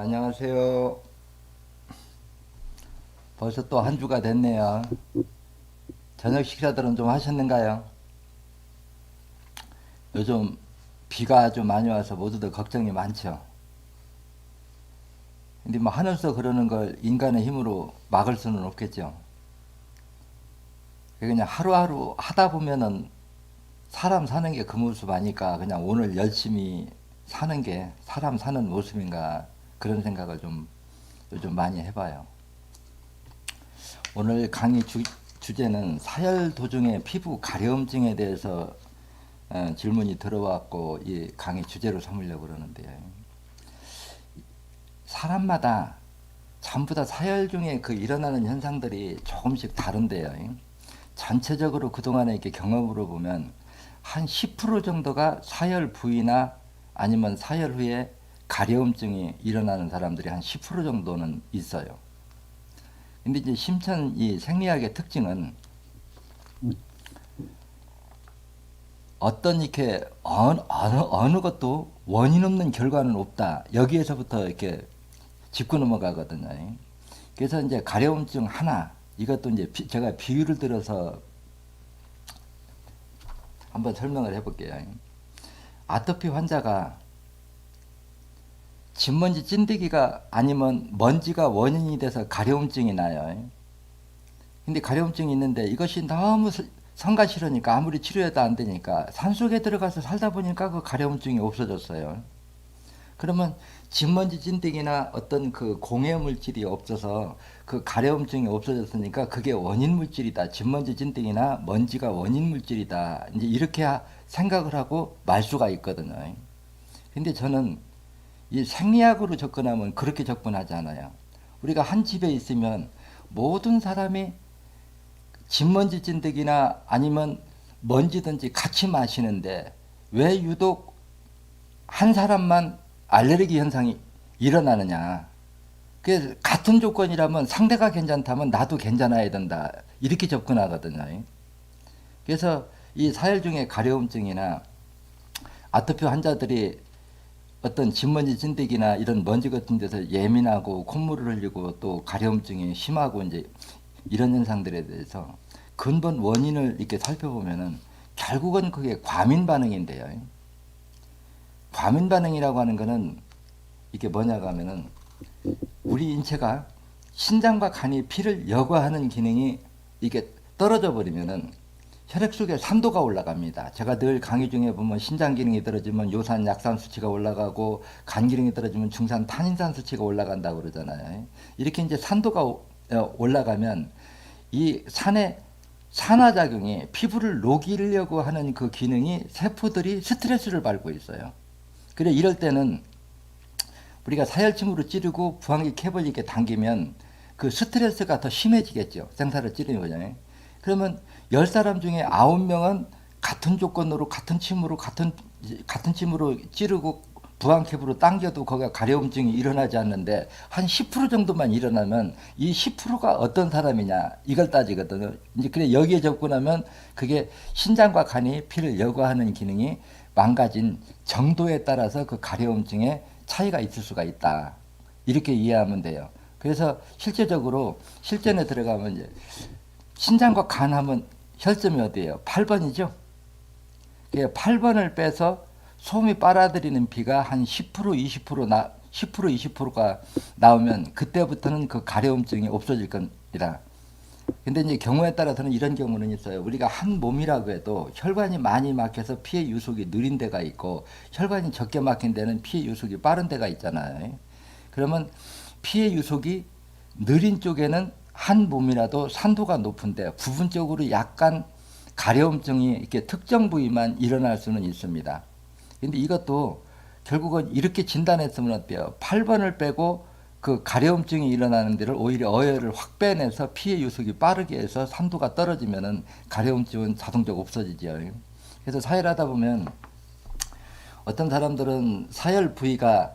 네, 안녕하세요. 벌써 또 한 주가 됐네요. 저녁 식사들은 좀 하셨는가요? 요즘 비가 아주 많이 와서 모두들 걱정이 많죠. 근데 뭐 하늘서 그러는 걸 인간의 힘으로 막을 수는 없겠죠. 그냥 하루하루 하다 보면은 사람 사는 게 그 모습 아니까 그냥 오늘 열심히 사는 게 사람 사는 모습인가 그런 생각을 좀 요즘 많이 해봐요. 오늘 강의 주, 주제는 사열 도중의 피부 가려움증에 대해서 어, 질문이 들어왔고 이 강의 주제로 삼으려고 그러는데요. 사람마다 전부 다 사열 중에 그 일어나는 현상들이 조금씩 다른데요. 전체적으로 그동안의 이렇게 경험으로 보면 한 10% 정도가 사열 부위나 아니면 사열 후에 가려움증이 일어나는 사람들이 한 10% 정도는 있어요. 근데 이제 심천 이 생리학의 특징은 어떤 이렇게 어느, 어느, 어느 것도 원인 없는 결과는 없다. 여기에서부터 이렇게 짚고 넘어가거든요. 그래서 이제 가려움증 하나 이것도 이제 비- 제가 비유를 들어서 한번 설명을 해볼게요. 아토피 환자가 진먼지 찐득이가 아니면 먼지가 원인이 돼서 가려움증이 나요. 근데 가려움증이 있는데 이것이 너무 스- 성가 싫으니까 아무리 치료해도 안 되니까 산속에 들어가서 살다 보니까 그 가려움증이 없어졌어요. 그러면 진먼지 찐득이나 어떤 그 공해 물질이 없어서 그 가려움증이 없어졌으니까 그게 원인 물질이다. 진먼지 찐득이나 먼지가 원인 물질이다. 이제 이렇게 하- 생각을 하고 말 수가 있거든요. 근데 저는 이 생리학으로 접근하면 그렇게 접근하지 않아요. 우리가 한 집에 있으면 모든 사람이 진먼지 찐득이나 아니면 먼지든지 같이 마시는데 왜 유독 한 사람만 알레르기 현상이 일어나느냐. 그 같은 조건이라면 상대가 괜찮다면 나도 괜찮아야 된다. 이렇게 접근하거든요. 그래서 이 사열 중에 가려움증이나 아토피 환자들이 어떤 진먼지 찐득이나 이런 먼지 같은 데서 예민하고 콧물을 흘리고 또 가려움증이 심하고 이제 이런 현상들에 대해서 근본 원인을 이렇게 살펴보면은 결국은 그게 과민 반응인데요. 과민 반응이라고 하는 거는 이게 뭐냐고 하면은 우리 인체가 신장과 간이 피를 여과하는 기능이 이게 떨어져 버리면은 혈액 속에 산도가 올라갑니다. 제가 늘 강의 중에 보면 신장 기능이 떨어지면 요산 약산 수치가 올라가고 간 기능이 떨어지면 중산 탄인산 수치가 올라간다고 그러잖아요. 이렇게 이제 산도가 오- 어, 올라가면 이 산의 산화작용이 피부를 녹이려고 하는 그 기능이 세포들이 스트레스를 받고 있어요. 그래 이럴 때는 우리가 사열침으로 찌르고 부항기 캡을 이렇게 당기면 그 스트레스가 더 심해지겠죠. 생사를 찌르는 거잖아요. 그러면 열 사람 중에 아홉 명은 같은 조건으로 같은 침으로 같은 같은 침으로 찌르고 부항캡으로 당겨도 거기가 가려움증이 일어나지 않는데 한 10% 정도만 일어나면 이 10%가 어떤 사람이냐 이걸 따지거든요. 이제 그래 여기에 접근하면 그게 신장과 간이 피를 여과하는 기능이 망가진 정도에 따라서 그 가려움증에 차이가 있을 수가 있다. 이렇게 이해하면 돼요. 그래서 실제적으로 실전에 들어가면 이제 신장과 간 하면 혈점이 어디예요? 8번이죠. 8번을 빼서 솜이 빨아들이는 비가 한 10% 20% 나, 10% 20%가 나오면 그때부터는 그 가려움증이 없어질 겁니다. 근데 이제 경우에 따라서는 이런 경우는 있어요. 우리가 한 몸이라고 해도 혈관이 많이 막혀서 피해 유속이 느린 데가 있고 혈관이 적게 막힌 데는 피해 유속이 빠른 데가 있잖아요. 그러면 피해 유속이 느린 쪽에는 한 몸이라도 산도가 높은데 부분적으로 약간 가려움증이 이렇게 특정 부위만 일어날 수는 있습니다. 근데 이것도 결국은 이렇게 진단했으면 어때요? 8번을 빼고 그 가려움증이 일어나는 데를 오히려 어혈을 확 빼내서 피해 유속이 빠르게 해서 산도가 떨어지면은 가려움증은 자동적으로 없어지죠. 그래서 사혈하다 보면 어떤 사람들은 사혈 부위가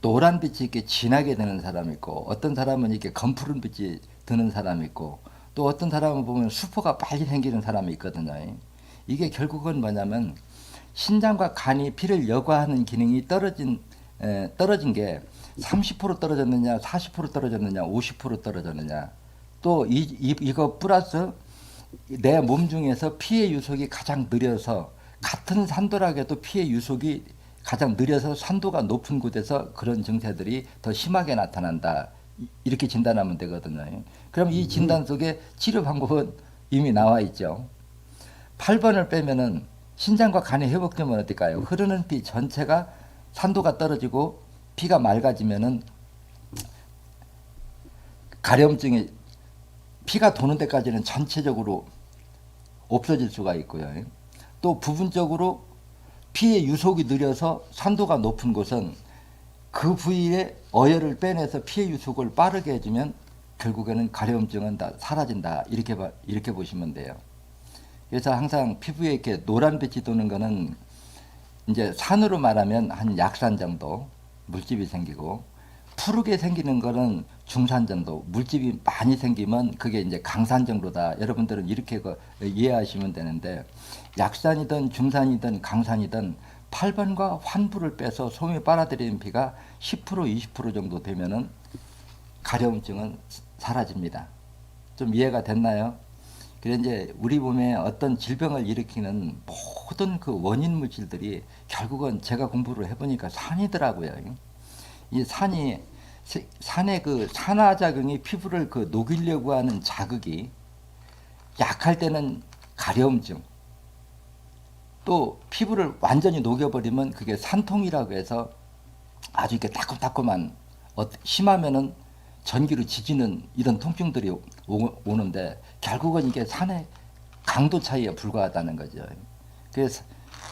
노란 빛이 이렇게 진하게 되는 사람이 있고 어떤 사람은 이렇게 검푸른 빛이 드는 사람이 있고 또 어떤 사람은 보면 수포가 빨리 생기는 사람이 있거든요. 이게 결국은 뭐냐면 신장과 간이 피를 여과하는 기능이 떨어진 에, 떨어진 게 30% 떨어졌느냐, 40% 떨어졌느냐, 50% 떨어졌느냐. 또 이, 이, 이거 플러스 내 몸 중에서 피해 유속이 가장 느려서 같은 산도락에도 피해 유속이 가장 느려서 산도가 높은 곳에서 그런 증세들이 더 심하게 나타난다. 이- 이렇게 진단하면 되거든요. 그럼 이 진단 속에 치료 방법은 이미 나와 있죠. 8번을 빼면은 신장과 간이 회복되면 어떨까요? 흐르는 피 전체가 산도가 떨어지고 피가 맑아지면은 가려움증이 피가 도는 데까지는 전체적으로 없어질 수가 있고요. 또 부분적으로 피의 유속이 느려서 산도가 높은 곳은 그 부위에 어혈을 빼내서 피의 유속을 빠르게 해주면 결국에는 가려움증은 다 사라진다. 이렇게 봐- 이렇게 보시면 돼요. 그래서 항상 피부에 이렇게 노란빛이 도는 거는 이제 산으로 말하면 한 약산 정도 물집이 생기고 푸르게 생기는 거는 중산 정도 물집이 많이 생기면 그게 이제 강산 정도다. 여러분들은 이렇게 그 이해하시면 되는데 약산이든 중산이든 강산이든 8번과 환부를 빼서 소음이 빨아들이는 피가 10% 20% 정도 되면은 가려움증은 사라집니다. 좀 이해가 됐나요? 그래 이제 우리 몸에 어떤 질병을 일으키는 모든 그 원인 물질들이 결국은 제가 공부를 해보니까 산이더라고요. 이 산이 세- 산의 그 산화 작용이 피부를 그 녹이려고 하는 자극이 약할 때는 가려움증 또 피부를 완전히 녹여버리면 그게 산통이라고 해서 아주 이렇게 따끔따끔한 어, 심하면은 전기로 지지는 이런 통증들이 오, 오는데 결국은 이게 산의 강도 차이에 불과하다는 거죠. 그래서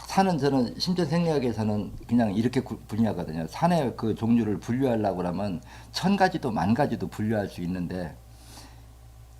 산은 저는 심전 생리학에서는 그냥 이렇게 구- 분류하거든요. 산의 그 종류를 분류하려고 그러면 천 가지도 만 가지도 분류할 수 있는데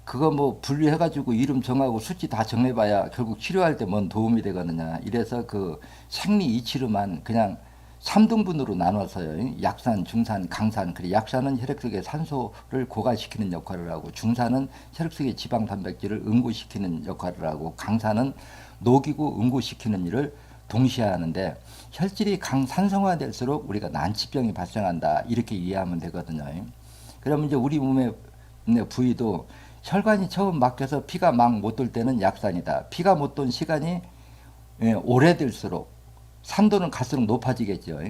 그거 뭐 분류해가지고 이름 정하고 수치 다 정해봐야 결국 치료할 때 뭔 도움이 되거든요. 이래서 그 생리 이치로만 그냥 3등분으로 나눠서요. 약산, 중산, 강산. 그래 약산은 혈액 속에 산소를 고갈시키는 역할을 하고 중산은 혈액 속에 지방 단백질을 응고시키는 역할을 하고 강산은 녹이고 응고시키는 일을 동시에 하는데 혈질이 강산성화될수록 우리가 난치병이 발생한다. 이렇게 이해하면 되거든요. 그러면 이제 우리 몸의 네, 부위도 혈관이 처음 막혀서 피가 막 못 돌 때는 약산이다. 피가 못 돈 시간이 예, 오래될수록 산도는 갈수록 높아지겠죠.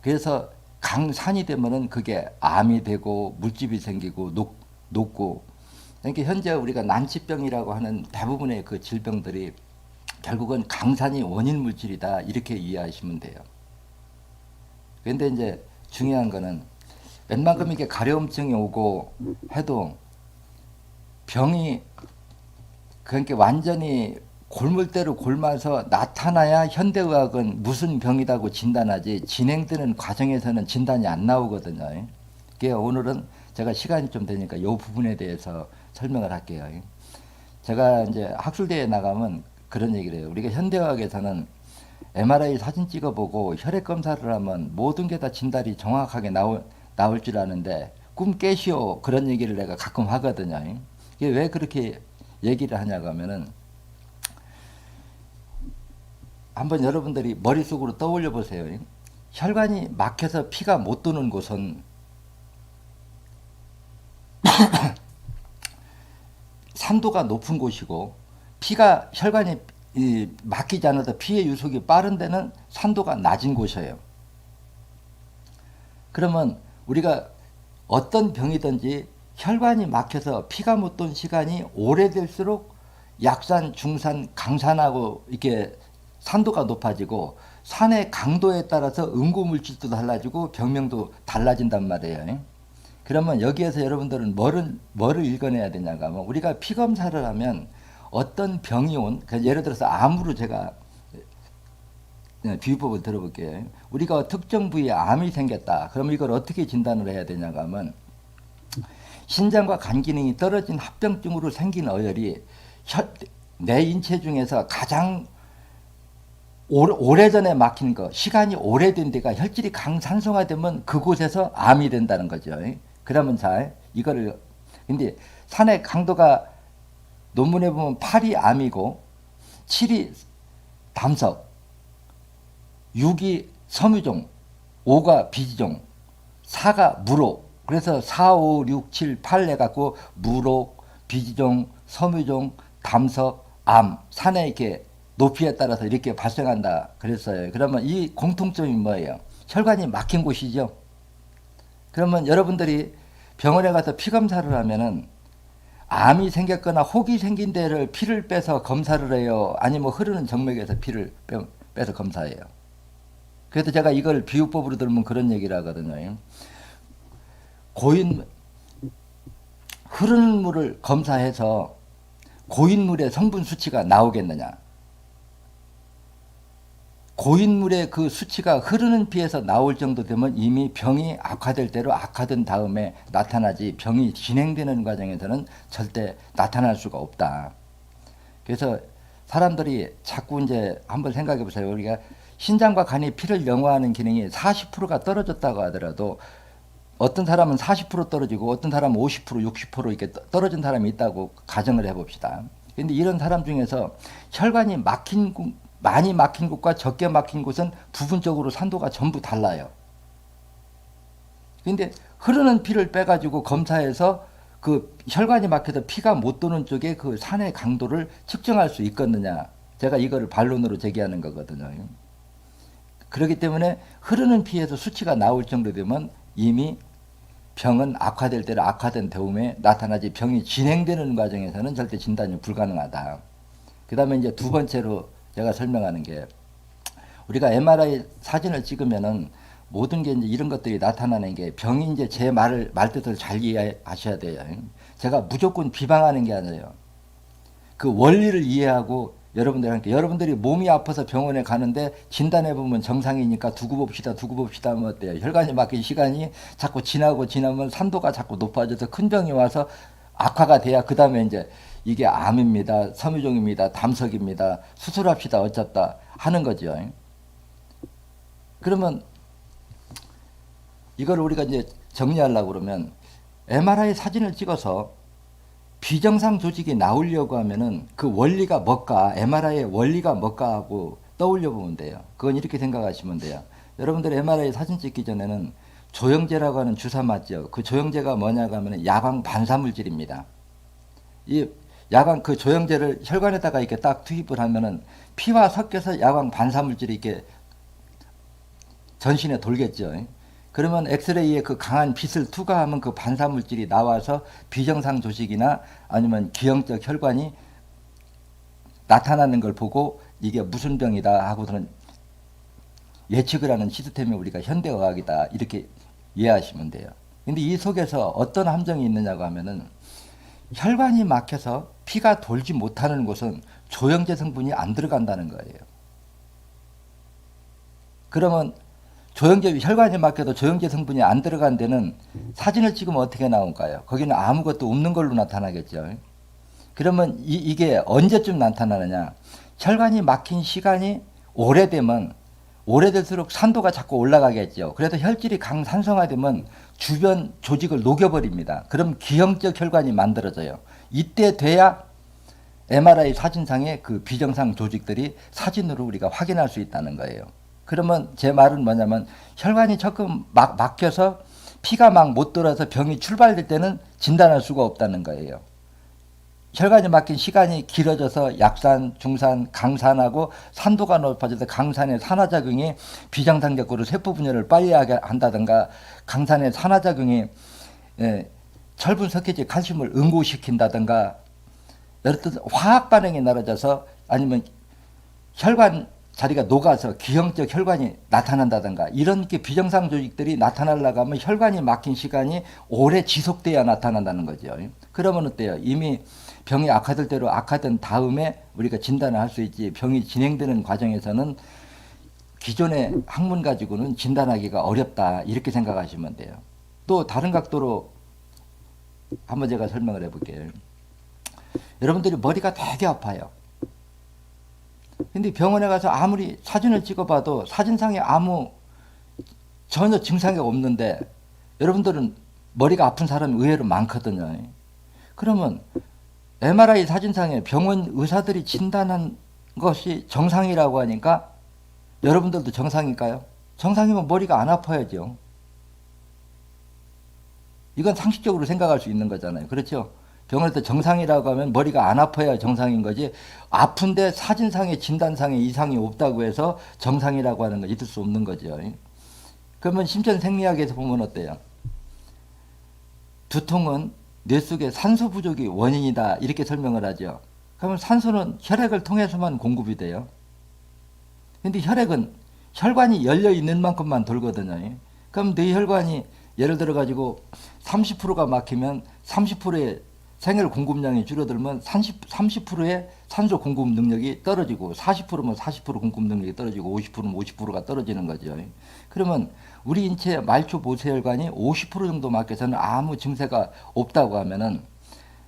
그래서 강산이 되면은 그게 암이 되고 물집이 생기고 녹, 녹고 그러니까 현재 우리가 난치병이라고 하는 대부분의 그 질병들이 결국은 강산이 원인 물질이다 이렇게 이해하시면 돼요. 그런데 이제 중요한 거는 웬만큼 이게 가려움증이 오고 해도 병이 그러니까 완전히 골물대로 골마서 나타나야 현대의학은 무슨 병이라고 진단하지 진행되는 과정에서는 진단이 안 나오거든요. 그게 오늘은 제가 시간이 좀 되니까 이 부분에 대해서 설명을 할게요. 제가 이제 학술대에 나가면 그런 얘기를 해요. 우리가 현대의학에서는 MRI 사진 찍어보고 혈액 검사를 하면 모든 게 다 진단이 정확하게 나올, 나올 줄 아는데 꿈 깨시오 그런 얘기를 내가 가끔 하거든요. 이게 왜 그렇게 얘기를 하냐고 하면은 한번 여러분들이 머릿속으로 떠올려 보세요. 혈관이 막혀서 피가 못 도는 곳은 산도가 높은 곳이고 피가 혈관이 이, 막히지 않아도 피의 유속이 빠른 데는 산도가 낮은 곳이에요. 그러면 우리가 어떤 병이든지 혈관이 막혀서 피가 못 돈 시간이 오래될수록 약산, 중산, 강산하고 이렇게 산도가 높아지고 산의 강도에 따라서 응고 물질도 달라지고 병명도 달라진단 말이에요. 그러면 여기에서 여러분들은 뭐를 뭐를 읽어내야 되냐고 하면 우리가 피 검사를 하면 어떤 병이 온 그러니까 예를 들어서 암으로 제가 네, 비유법을 들어볼게요. 우리가 특정 부위에 암이 생겼다. 그럼 이걸 어떻게 진단을 해야 되냐고 하면 신장과 간 기능이 떨어진 합병증으로 생긴 어혈이 혈, 내 인체 중에서 가장 오래, 전에 막힌 거, 시간이 오래된 데가 혈질이 강산성화되면 그곳에서 암이 된다는 거죠. 그러면 자, 이거를, 근데 산의 강도가 논문에 보면 8이 암이고, 7이 담석, 6이 섬유종, 5가 비지종, 사가 무록. 그래서 4, 5, 6, 7, 8 해갖고 무록, 비지종, 섬유종, 담석, 암, 산의 이렇게 높이에 따라서 이렇게 발생한다 그랬어요. 그러면 이 공통점이 뭐예요? 혈관이 막힌 곳이죠. 그러면 여러분들이 병원에 가서 피 검사를 하면은 암이 생겼거나 혹이 생긴 데를 피를 빼서 검사를 해요. 아니면 흐르는 정맥에서 피를 빼, 빼서 검사해요. 그래서 제가 이걸 비유법으로 들으면 그런 얘기를 하거든요. 고인 흐르는 물을 검사해서 고인물의 성분 수치가 나오겠느냐? 고인물의 그 수치가 흐르는 피에서 나올 정도 되면 이미 병이 악화될 대로 악화된 다음에 나타나지 병이 진행되는 과정에서는 절대 나타날 수가 없다. 그래서 사람들이 자꾸 이제 한번 생각해 보세요. 우리가 신장과 간이 피를 영화하는 기능이 40%가 떨어졌다고 하더라도 어떤 사람은 40% 떨어지고 어떤 사람은 50% 60% 이렇게 떠- 떨어진 사람이 있다고 가정을 해봅시다. 근데 이런 사람 중에서 혈관이 막힌 곳, 많이 막힌 곳과 적게 막힌 곳은 부분적으로 산도가 전부 달라요. 근데 흐르는 피를 빼가지고 검사해서 그 혈관이 막혀서 피가 못 도는 쪽에 그 산의 강도를 측정할 수 있겠느냐. 제가 이거를 반론으로 제기하는 거거든요. 그렇기 때문에 흐르는 피에서 수치가 나올 정도 되면 이미 병은 악화될 때로 악화된 다음에 나타나지 병이 진행되는 과정에서는 절대 진단이 불가능하다. 그 다음에 이제 두 번째로 제가 설명하는 게 우리가 MRI 사진을 찍으면은 모든 게 이제 이런 것들이 나타나는 게 병이 이제 제 말을 말뜻을 잘 이해하셔야 돼요. 제가 무조건 비방하는 게 아니에요. 그 원리를 이해하고 여러분들한테 여러분들이 몸이 아파서 병원에 가는데 진단해 보면 정상이니까 두고 봅시다 두고 봅시다 하면 어때요? 혈관이 막힌 시간이 자꾸 지나고 지나면 산도가 자꾸 높아져서 큰 병이 와서 악화가 돼야 그 다음에 이제 이게 암입니다, 섬유종입니다, 담석입니다, 수술합시다 어쩌다 하는 거죠. 그러면 이걸 우리가 이제 정리하려고 그러면 MRI 사진을 찍어서 비정상 조직이 나오려고 하면은 그 원리가 뭘까, MRI의 원리가 뭘까 하고 떠올려 보면 돼요. 그건 이렇게 생각하시면 돼요. 여러분들 MRI 사진 찍기 전에는 조영제라고 하는 주사 맞죠. 그 조영제가 뭐냐고 하면 야광 반사물질입니다. 이 야광 그 조영제를 혈관에다가 이렇게 딱 투입을 하면은 피와 섞여서 야광 반사물질이 이렇게 전신에 돌겠죠. 그러면 엑스레이에 그 강한 빛을 투과하면 그 반사물질이 나와서 비정상 조직이나 아니면 기형적 혈관이 나타나는 걸 보고 이게 무슨 병이다 하고서는 예측을 하는 시스템이 우리가 현대의학이다 이렇게 이해하시면 돼요. 근데 이 속에서 어떤 함정이 있느냐고 하면은 혈관이 막혀서 피가 돌지 못하는 곳은 조영제 성분이 안 들어간다는 거예요. 그러면 조영제 혈관이 막혀도 조영제 성분이 안 들어간 데는 사진을 찍으면 어떻게 나올까요? 거기는 아무것도 없는 걸로 나타나겠죠. 그러면 이, 이게 언제쯤 나타나느냐? 혈관이 막힌 시간이 오래되면 오래될수록 산도가 자꾸 올라가겠죠. 그래서 혈질이 강산성화되면 주변 조직을 녹여버립니다. 그럼 기형적 혈관이 만들어져요. 이때 돼야 MRI 사진상의 그 비정상 조직들이 사진으로 우리가 확인할 수 있다는 거예요. 그러면 제 말은 뭐냐면 혈관이 조금 막, 막혀서 피가 막 못 돌아서 병이 출발될 때는 진단할 수가 없다는 거예요. 혈관이 막힌 시간이 길어져서 약산, 중산, 강산하고 산도가 높아져서 강산의 산화작용이 비정상적으로 세포 분열을 빨리 하게 한다든가 강산의 산화작용이 예, 철분 석회질 칼슘을 응고시킨다든가 들어서 화학 반응이 나눠져서 아니면 혈관 자리가 녹아서 기형적 혈관이 나타난다든가 이런 게 비정상 조직들이 나타나려고 하면 혈관이 막힌 시간이 오래 지속돼야 나타난다는 거죠. 그러면 어때요? 이미 병이 악화될 대로 악화된 다음에 우리가 진단을 할 수 있지 병이 진행되는 과정에서는 기존의 학문 가지고는 진단하기가 어렵다 이렇게 생각하시면 돼요. 또 다른 각도로 한번 제가 설명을 해볼게요. 여러분들이 머리가 되게 아파요. 근데 병원에 가서 아무리 사진을 찍어봐도 사진상에 아무 전혀 증상이 없는데 여러분들은 머리가 아픈 사람이 의외로 많거든요. 그러면 MRI 사진상에 병원 의사들이 진단한 것이 정상이라고 하니까 여러분들도 정상일까요? 정상이면 머리가 안 아파야죠. 이건 상식적으로 생각할 수 있는 거잖아요. 그렇죠? 병원에서 정상이라고 하면 머리가 안 아파야 정상인 거지. 아픈데 사진상에 진단상에 이상이 없다고 해서 정상이라고 하는 건 있을 수 없는 거죠. 그러면 심전 생리학에서 보면 어때요? 두통은 뇌 속에 산소 부족이 원인이다 이렇게 설명을 하죠. 그러면 산소는 혈액을 통해서만 공급이 돼요. 근데 혈액은 혈관이 열려 있는 만큼만 돌거든요. 그럼 뇌 혈관이 예를 들어 가지고 30%가 막히면 30%의 생혈 공급량이 줄어들면 30, 30%의 산소 공급 능력이 떨어지고 40%면 40% 공급 능력이 떨어지고 50%면 50%가 떨어지는 거죠. 그러면 우리 인체 말초 모세혈관이 50% 정도 막혀서는 아무 증세가 없다고 하면은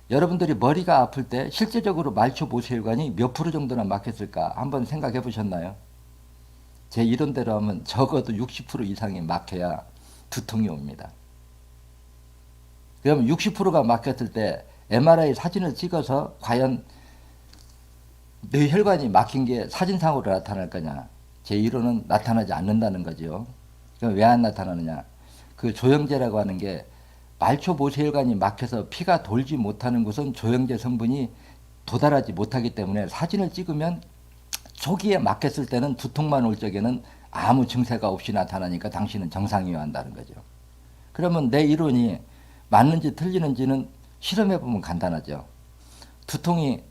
여러분들이 머리가 아플 때 실제적으로 말초 모세혈관이 몇 프로 정도나 막혔을까 한번 생각해 보셨나요? 제 이론대로 하면 적어도 60% 이상이 막혀야 두통이 옵니다. 그러면 60%가 막혔을 때 MRI 사진을 찍어서 과연 뇌 혈관이 막힌 게 사진상으로 나타날 거냐? 제 이론은 나타나지 않는다는 거죠. 그럼 왜 안 나타나느냐? 그 조영제라고 하는 게 말초 모세혈관이 막혀서 피가 돌지 못하는 곳은 조영제 성분이 도달하지 못하기 때문에 사진을 찍으면 초기에 막혔을 때는 두통만 올 적에는 아무 증세가 없이 나타나니까 당신은 정상이어야 한다는 거죠. 그러면 내 이론이 맞는지 틀리는지는 실험해 보면 간단하죠. 두통이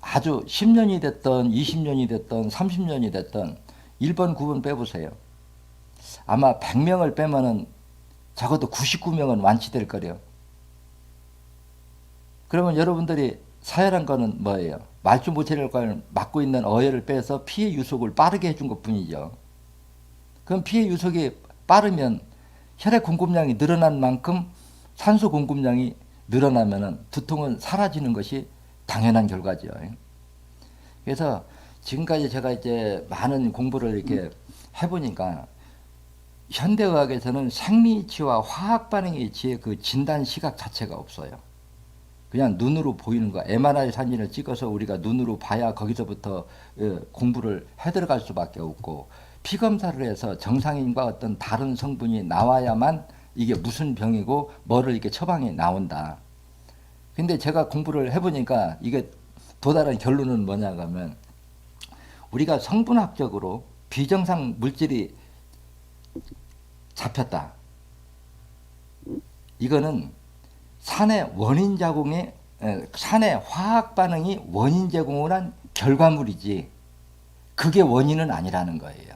아주 10년이 됐던 20년이 됐던 30년이 됐던 1번, 9번 빼보세요. 아마 100명을 빼면은 적어도 99명은 완치될 거래요. 그러면 여러분들이 사열한 거는 뭐예요? 말주 모체혈관을 막고 있는 어혈을 빼서 피해 유속을 빠르게 해준 것 뿐이죠. 그럼 피해 유속이 빠르면 혈액 공급량이 늘어난 만큼 산소 공급량이 늘어나면은 두통은 사라지는 것이 당연한 결과죠. 그래서 지금까지 제가 이제 많은 공부를 이렇게 해보니까 현대의학에서는 생리치와 화학 반응의 이치의 그 진단 시각 자체가 없어요. 그냥 눈으로 보이는 거 MRI 사진을 찍어서 우리가 눈으로 봐야 거기서부터 예, 공부를 해 들어갈 수밖에 없고 피 검사를 해서 정상인과 어떤 다른 성분이 나와야만 이게 무슨 병이고 뭐를 이렇게 처방이 나온다. 근데 제가 공부를 해보니까 이게 도달한 결론은 뭐냐 하면 우리가 성분학적으로 비정상 물질이 잡혔다. 이거는 산의 원인 자공의 에, 산의 화학 반응이 원인 제공을 한 결과물이지 그게 원인은 아니라는 거예요.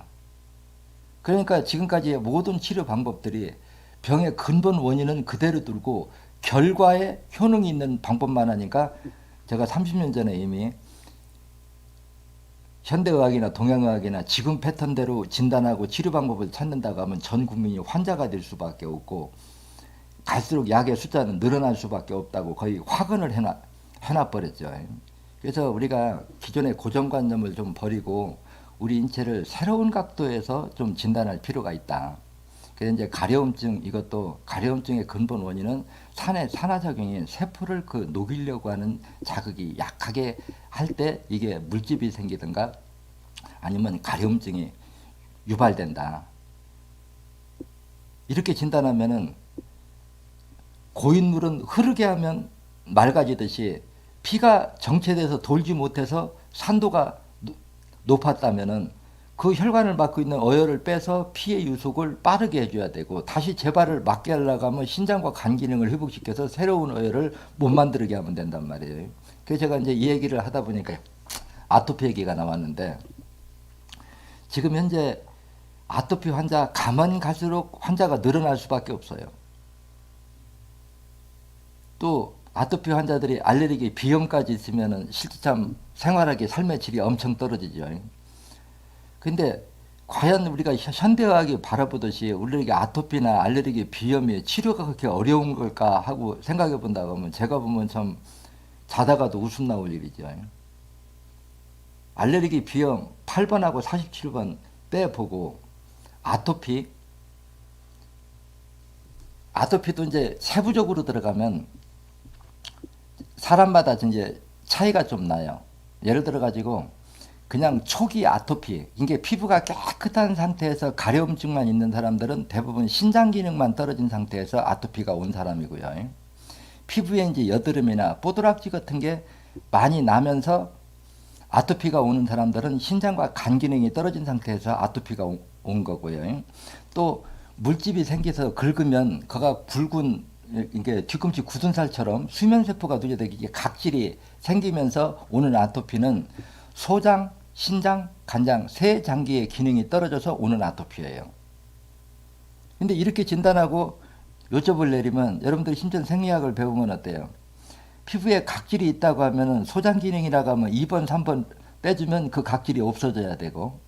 그러니까 지금까지의 모든 치료 방법들이 병의 근본 원인은 그대로 두고 결과에 효능이 있는 방법만 하니까 제가 30년 전에 이미 현대의학이나 동양의학이나 지금 패턴대로 진단하고 치료 방법을 찾는다고 하면 전 국민이 환자가 될 수밖에 없고 갈수록 약의 숫자는 늘어날 수밖에 없다고 거의 확언을 해놔, 해놔버렸죠. 그래서 우리가 기존의 고정관념을 좀 버리고 우리 인체를 새로운 각도에서 좀 진단할 필요가 있다. 그래서 이제 가려움증 이것도 가려움증의 근본 원인은 산의 산화작용이 세포를 그 녹이려고 하는 자극이 약하게 할 때 이게 물집이 생기든가 아니면 가려움증이 유발된다. 이렇게 진단하면은 고인물은 흐르게 하면 맑아지듯이 피가 정체돼서 돌지 못해서 산도가 노- 높았다면은 그 혈관을 막고 있는 어혈을 빼서 피의 유속을 빠르게 해줘야 되고 다시 재발을 막게 하려고 하면 신장과 간 기능을 회복시켜서 새로운 어혈을 못 만들게 하면 된단 말이에요. 그래서 제가 이제 이 얘기를 하다 보니까 아토피 얘기가 나왔는데 지금 현재 아토피 환자 가만 갈수록 환자가 늘어날 수밖에 없어요. 또 아토피 환자들이 알레르기 비염까지 있으면은 실제 참 생활하기 삶의 질이 엄청 떨어지죠. 근데 과연 우리가 현- 현대의학이 바라보듯이 우리에게 아토피나 알레르기 비염이 치료가 그렇게 어려운 걸까 하고 생각해 본다고 하면 제가 보면 참 자다가도 웃음 나올 일이죠. 알레르기 비염 8번하고 47번 빼보고 아토피 아토피도 이제 세부적으로 들어가면 사람마다 이제 차이가 좀 나요. 예를 들어 가지고 그냥 초기 아토피, 이게 피부가 깨끗한 상태에서 가려움증만 있는 사람들은 대부분 신장 기능만 떨어진 상태에서 아토피가 온 사람이고요. 피부에 이제 여드름이나 뽀드락지 같은 게 많이 나면서 아토피가 오는 사람들은 신장과 간 기능이 떨어진 상태에서 아토피가 오- 온 거고요. 또 물집이 생겨서 긁으면 그가 굵은 이게 뒤꿈치 굳은 살처럼 수면 세포가 누적되기 각질이 생기면서 오는 아토피는 소장, 신장, 간장 세 장기의 기능이 떨어져서 오는 아토피예요. 근데 이렇게 진단하고 여쭤볼 내리면 여러분들이 심전 생리학을 배우면 어때요? 피부에 각질이 있다고 하면은 소장 기능이라고 하면 2번, 3번 빼주면 그 각질이 없어져야 되고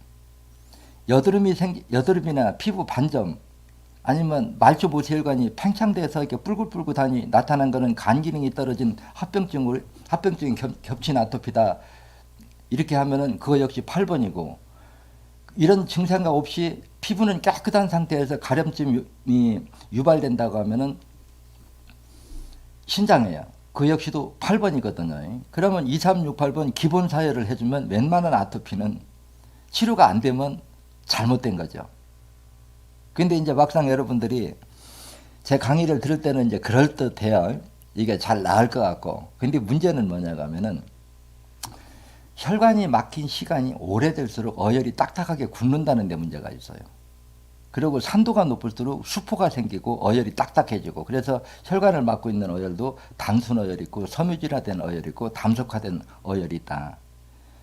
여드름이 생 여드름이나 피부 반점 아니면 말초 모세혈관이 팽창돼서 이렇게 뿔글뿔글하니 나타난 거는 간 기능이 떨어진 합병증을 합병증이 겹, 겹친 아토피다. 이렇게 하면은 그거 역시 8번이고 이런 증상가 없이 피부는 깨끗한 상태에서 가려움증이 유발된다고 하면은 신장이에요. 그 역시도 8번이거든요. 그러면 2, 3, 6, 8번 기본 사회를 해주면 웬만한 아토피는 치료가 안 되면 잘못된 거죠. 근데 이제 막상 여러분들이 제 강의를 들을 때는 이제 그럴듯해요. 이게 잘 나을 것 같고. 근데 문제는 뭐냐고 하면은 혈관이 막힌 시간이 오래될수록 어혈이 딱딱하게 굳는다는 데 문제가 있어요. 그리고 산도가 높을수록 수포가 생기고 어혈이 딱딱해지고 그래서 혈관을 막고 있는 어혈도 단순 어혈이 있고 섬유질화된 어혈이 있고 담석화된 어혈이 있다.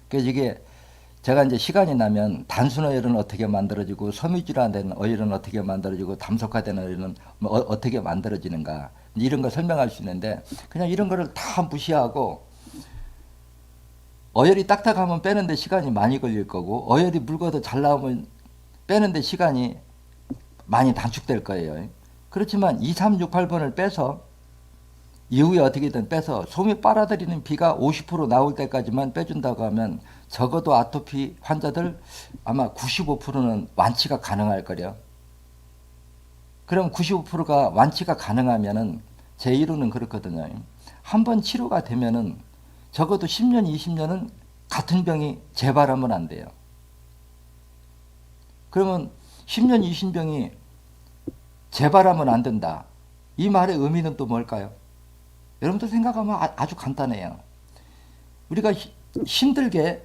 그래서 이게 제가 이제 시간이 나면 단순 어혈은 어떻게 만들어지고 섬유질화된 어혈은 어떻게 만들어지고 담석화된 어혈은 뭐 어, 어떻게 만들어지는가 이런 거 설명할 수 있는데 그냥 이런 거를 다 무시하고 어혈이 딱딱하면 빼는데 시간이 많이 걸릴 거고 어혈이 묽어도 잘 나오면 빼는데 시간이 많이 단축될 거예요. 그렇지만 2, 3, 6, 8번을 빼서 이후에 어떻게든 빼서 솜이 빨아들이는 비가 50% 나올 때까지만 빼준다고 하면 적어도 아토피 환자들 아마 95%는 완치가 가능할 거려. 그럼 95%가 완치가 가능하면은 제 이론은 그렇거든요. 한 번 치료가 되면은 적어도 10년, 20년은 같은 병이 재발하면 안 돼요. 그러면 10년, 20병이 재발하면 안 된다. 이 말의 의미는 또 뭘까요? 여러분들 생각하면 아- 아주 간단해요. 우리가 히- 힘들게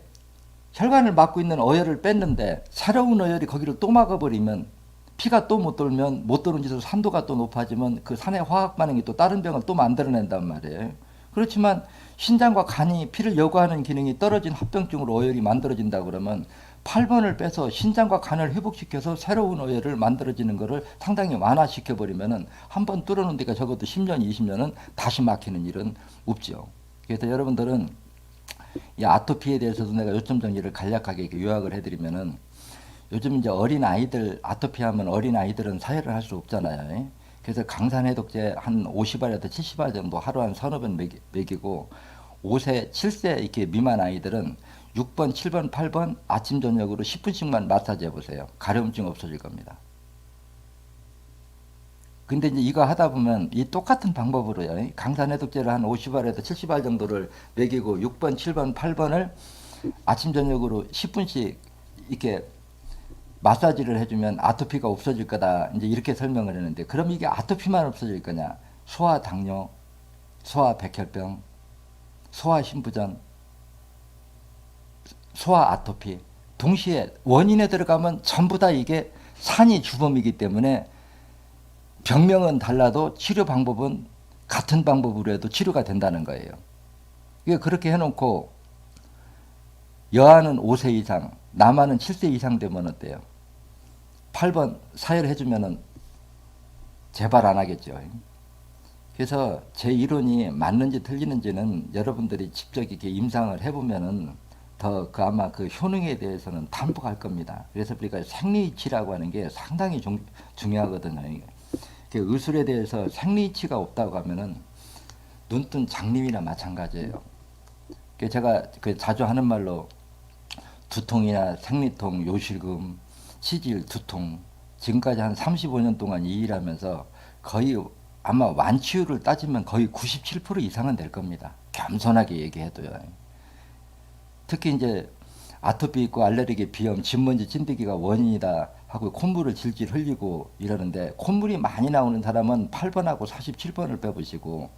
혈관을 막고 있는 어혈을 뺐는데 새로운 어혈이 거기를 또 막아버리면 피가 또 못 돌면 못 도는 짓으로 산도가 또 높아지면 그 산의 화학 반응이 또 다른 병을 또 만들어낸단 말이에요. 그렇지만 신장과 간이 피를 요구하는 기능이 떨어진 합병증으로 어혈이 만들어진다 그러면 8번을 빼서 신장과 간을 회복시켜서 새로운 어혈을 만들어지는 것을 상당히 완화시켜 버리면은 한 번 뚫어놓은 데가 적어도 10년, 20년은 다시 막히는 일은 없죠. 그래서 여러분들은 이 아토피에 대해서도 내가 요점 정리를 간략하게 요약을 해드리면은 요즘 이제 어린 아이들 아토피 하면 어린 아이들은 사회를 할 수 없잖아요. 그래서 강산 해독제 한 50알에서 70알 정도 하루 한 서너 번 먹이, 먹이고 5세, 7세 이렇게 미만 아이들은 6번, 7번, 8번 아침 저녁으로 10분씩만 마사지 해보세요. 가려움증 없어질 겁니다. 근데 이제 이거 하다 보면 이 똑같은 방법으로요. 강산 해독제를 한 50알에서 70알 정도를 먹이고 6번, 7번, 8번을 아침 저녁으로 10분씩 이렇게 마사지를 해주면 아토피가 없어질 거다. 이제 이렇게 설명을 했는데 그럼 이게 아토피만 없어질 거냐? 소아 당뇨, 소아 백혈병, 소아 신부전, 소아 아토피 동시에 원인에 들어가면 전부 다 이게 산이 주범이기 때문에 병명은 달라도 치료 방법은 같은 방법으로 해도 치료가 된다는 거예요. 이게 그렇게 해놓고 여아는 5세 이상, 남아는 7세 이상 되면 어때요? 8번 사회를 해주면은 재발 안 하겠죠. 그래서 제 이론이 맞는지 틀리는지는 여러분들이 직접 이렇게 임상을 해보면은 더 그 아마 그 효능에 대해서는 담보할 겁니다. 그래서 우리가 생리치라고 하는 게 상당히 중, 중요하거든요. 그 의술에 대해서 생리치가 없다고 하면은 눈뜬 장님이나 마찬가지예요. 그 제가 그 자주 하는 말로 두통이나 생리통, 요실금, 치질, 두통 지금까지 한 35년 동안 이 일하면서 거의 아마 완치율을 따지면 거의 97% 이상은 될 겁니다. 겸손하게 얘기해도요. 특히 이제 아토피 있고 알레르기, 비염, 진먼지, 찐드기가 원인이다 하고 콧물을 질질 흘리고 이러는데 콧물이 많이 나오는 사람은 8번하고 47번을 빼보시고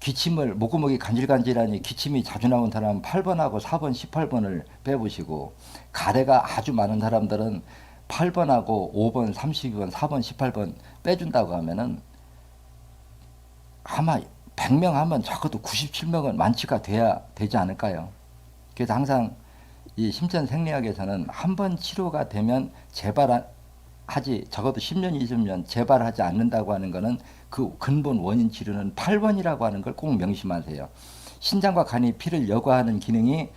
기침을 목구멍이 간질간질하니 기침이 자주 나온 사람은 8번하고 4번, 18번을 빼보시고 가래가 아주 많은 사람들은 8번하고 5번, 32번, 4번, 18번 빼준다고 하면은 아마 100명 하면 적어도 97명은 완치가 돼야 되지 않을까요? 그래서 항상 이 심전 생리학에서는 한 번 치료가 되면 재발하지 적어도 10년, 20년 재발하지 않는다고 하는 거는 그 근본 원인 치료는 8번이라고 하는 걸 꼭 명심하세요. 신장과 간이 피를 여과하는 기능이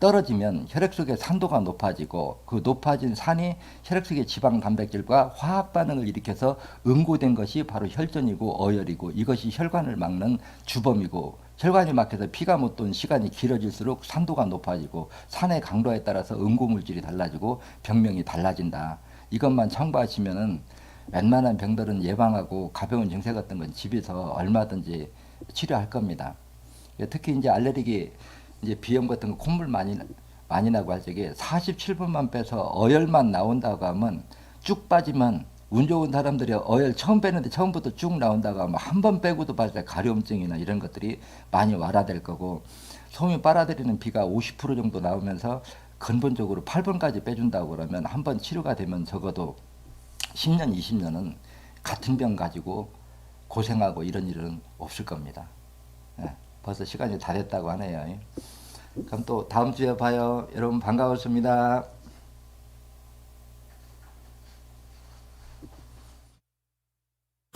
떨어지면 혈액 속의 산도가 높아지고 그 높아진 산이 혈액 속의 지방 단백질과 화학 반응을 일으켜서 응고된 것이 바로 혈전이고 어혈이고 이것이 혈관을 막는 주범이고 혈관이 막혀서 피가 못 도는 시간이 길어질수록 산도가 높아지고 산의 강도에 따라서 응고 물질이 달라지고 병명이 달라진다. 이것만 참고하시면은 웬만한 병들은 예방하고 가벼운 증세 같은 건 집에서 얼마든지 치료할 겁니다. 특히 이제 알레르기 이제 비염 같은 거 콧물 많이 많이 나고 할 적에 47분만 빼서 어열만 나온다고 하면 쭉 빠지면 운 좋은 사람들이 어열 처음 빼는데 처음부터 쭉 나온다고 하면 한 번 빼고도 빠질 가려움증이나 이런 것들이 많이 완화될 거고 소미 빨아들이는 비가 50% 정도 나오면서 근본적으로 8번까지 빼준다고 그러면 한 번 치료가 되면 적어도 10년, 20년은 같은 병 가지고 고생하고 이런 일은 없을 겁니다. 예, 벌써 시간이 다 됐다고 하네요. 그럼 또 다음 주에 봐요. 여러분 반가웠습니다.